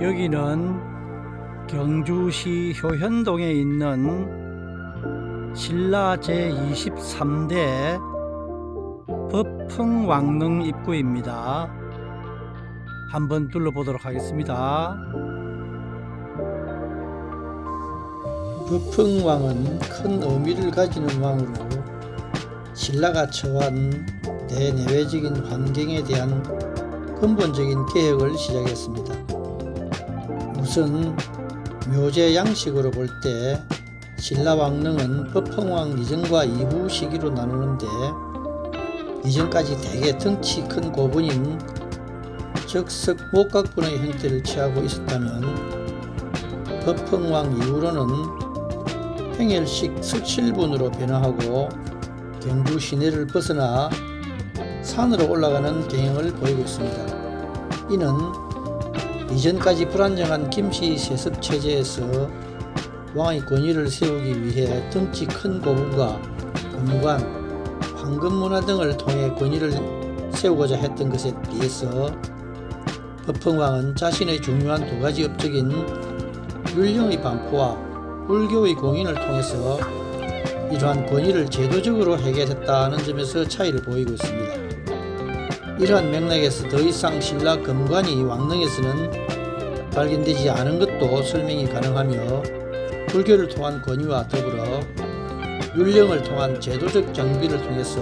여기는 경주시 효현동에 있는 신라 제23대 법흥왕릉 입구입니다. 한번 둘러보도록 하겠습니다. 부풍왕은 큰 의미를 가지는 왕으로 신라가 처한 대내외적인 환경에 대한 근본적인 개혁을 시작했습니다. 우선 묘제 양식으로 볼 때 신라 왕릉은 법흥왕 이전과 이후 시기로 나누는데 이전까지 대개 덩치 큰 고분인 적석 목각분의 형태를 취하고 있었다면 법흥왕 이후로는 평일식 수칠분으로 변화하고 경주 시내를 벗어나 산으로 올라가는 경향을 보이고 있습니다. 이는 이전까지 불안정한 김씨 세습 체제에서 왕의 권위를 세우기 위해 덩치 큰 고분과 금관, 황금 문화 등을 통해 권위를 세우고자 했던 것에 비해서 법흥왕은 자신의 중요한 두 가지 업적인 율령의 반포와 불교의 공인을 통해서 이러한 권위를 제도적으로 해결했다는 점에서 차이를 보이고 있습니다. 이러한 맥락에서 더 이상 신라 금관이 왕릉에서는 발견되지 않은 것도 설명이 가능하며 불교를 통한 권위와 더불어 율령을 통한 제도적 정비를 통해서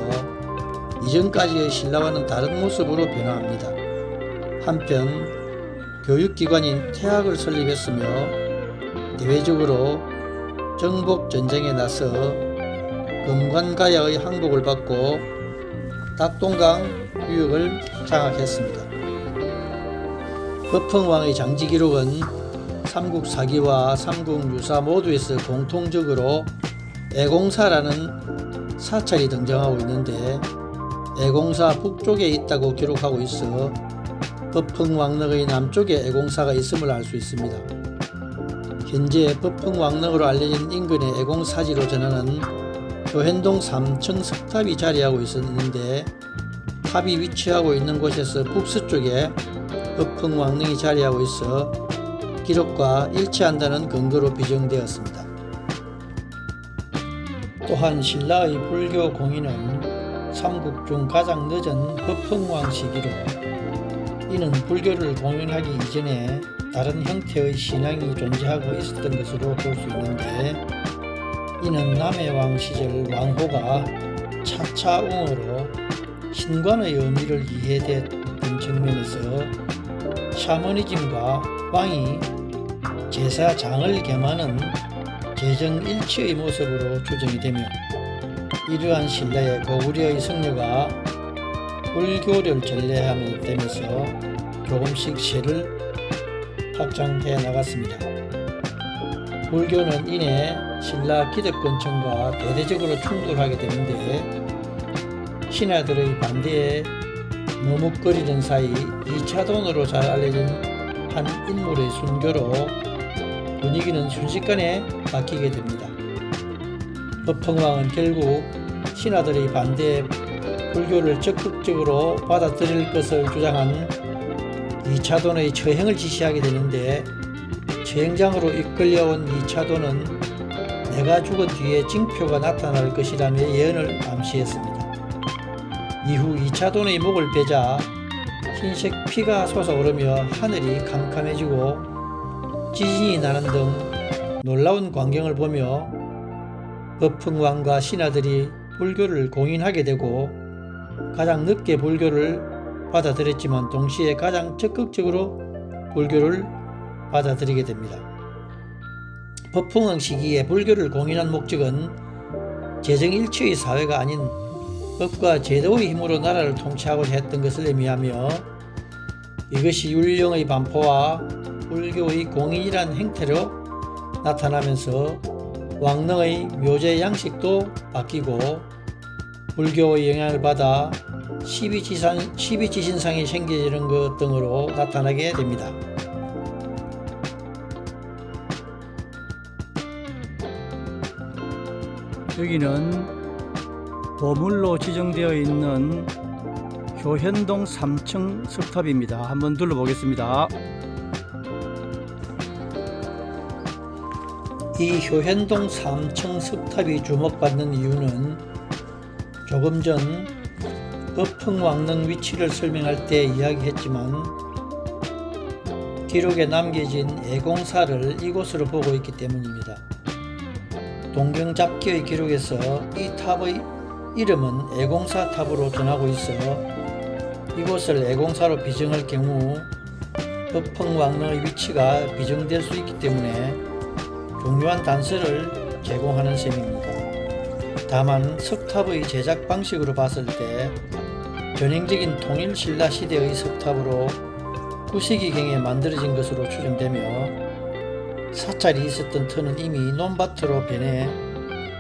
이전까지의 신라와는 다른 모습으로 변화합니다. 한편 교육기관인 태학을 설립했으며 대외적으로 정복 전쟁에 나서 금관가야의 항복을 받고 낙동강 유역을 장악했습니다. 법흥왕의 장지 기록은 삼국 사기와 삼국 유사 모두에서 공통적으로 애공사라는 사찰이 등장하고 있는데 애공사 북쪽에 있다고 기록하고 있어 법흥왕릉의 남쪽에 애공사가 있음을 알 수 있습니다. 현재 법흥왕릉으로 알려진 인근의 애공사지로 전하는 교현동 3층 석탑이 자리하고 있었는데 탑이 위치하고 있는 곳에서 북서쪽에 법흥왕릉이 자리하고 있어 기록과 일치한다는 근거로 비정되었습니다. 또한 신라의 불교 공인은 삼국 중 가장 늦은 법흥왕 시기로 이는 불교를 공인하기 이전에 다른 형태의 신앙이 존재하고 있었던 것으로 볼 수 있는데 이는 남해왕 시절 왕호가 차차웅으로 신관의 의미를 이해했던 측면에서 샤머니즘과 왕이 제사장을 겸하는 재정일치의 모습으로 추정이 되며 이러한 신라의 고구려의 성녀가 불교를 전례하며 되면서 조금씩 세를 확장해 나갔습니다. 불교는 이내 신라 기득권층과 대대적으로 충돌하게 되는데 신하들의 반대에 머뭇거리는 사이 2차돈으로 잘 알려진 한 인물의 순교로 분위기는 순식간에 바뀌게 됩니다. 법흥왕은 결국 신하들의 반대에 불교를 적극적으로 받아들일 것을 주장한 이차돈의 처행을 지시하게 되는데 처행장으로 이끌려온 이차돈은 내가 죽은 뒤에 징표가 나타날 것이라며 예언을 암시했습니다. 이후 이차돈의 목을 베자 흰색 피가 솟아오르며 하늘이 캄캄해지고 지진이 나는 등 놀라운 광경을 보며 법흥왕과 신하들이 불교를 공인하게 되고 가장 늦게 불교를 받아들였지만 동시에 가장 적극적으로 불교를 받아들이게 됩니다. 법흥왕 시기에 불교를 공인한 목적은 재정일치의 사회가 아닌 법과 제도의 힘으로 나라를 통치하고자 했던 것을 의미하며 이것이 율령의 반포와 불교의 공인이란 행태로 나타나면서 왕릉의 묘제 양식도 바뀌고 불교의 영향을 받아 시비지산, 시비지신상이 생기는 것 등으로 나타나게 됩니다. 여기는 보물로 지정되어 있는 효현동 3층 석탑입니다. 한번 둘러보겠습니다. 이 효현동 3층 석탑이 주목받는 이유는 조금 전 어풍왕릉 위치를 설명할 때 이야기했지만 기록에 남겨진 애공사를 이곳으로 보고 있기 때문입니다. 동경잡기의 기록에서 이 탑의 이름은 애공사 탑으로 전하고 있어 이곳을 애공사로 비정할 경우 어펑왕릉의 위치가 비정될 수 있기 때문에 중요한 단서를 제공하는 셈입니다. 다만 석탑의 제작 방식으로 봤을 때 전형적인 통일 신라 시대의 석탑으로 구시기경에 만들어진 것으로 추정되며 사찰이 있었던 터는 이미 논밭으로 변해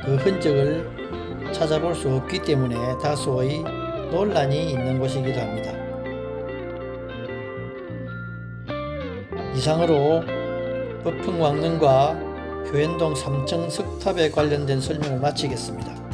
그 흔적을 찾아볼 수 없기 때문에 다소의 논란이 있는 곳이기도 합니다. 이상으로 버풍왕릉과 효현동 3층 석탑에 관련된 설명을 마치겠습니다.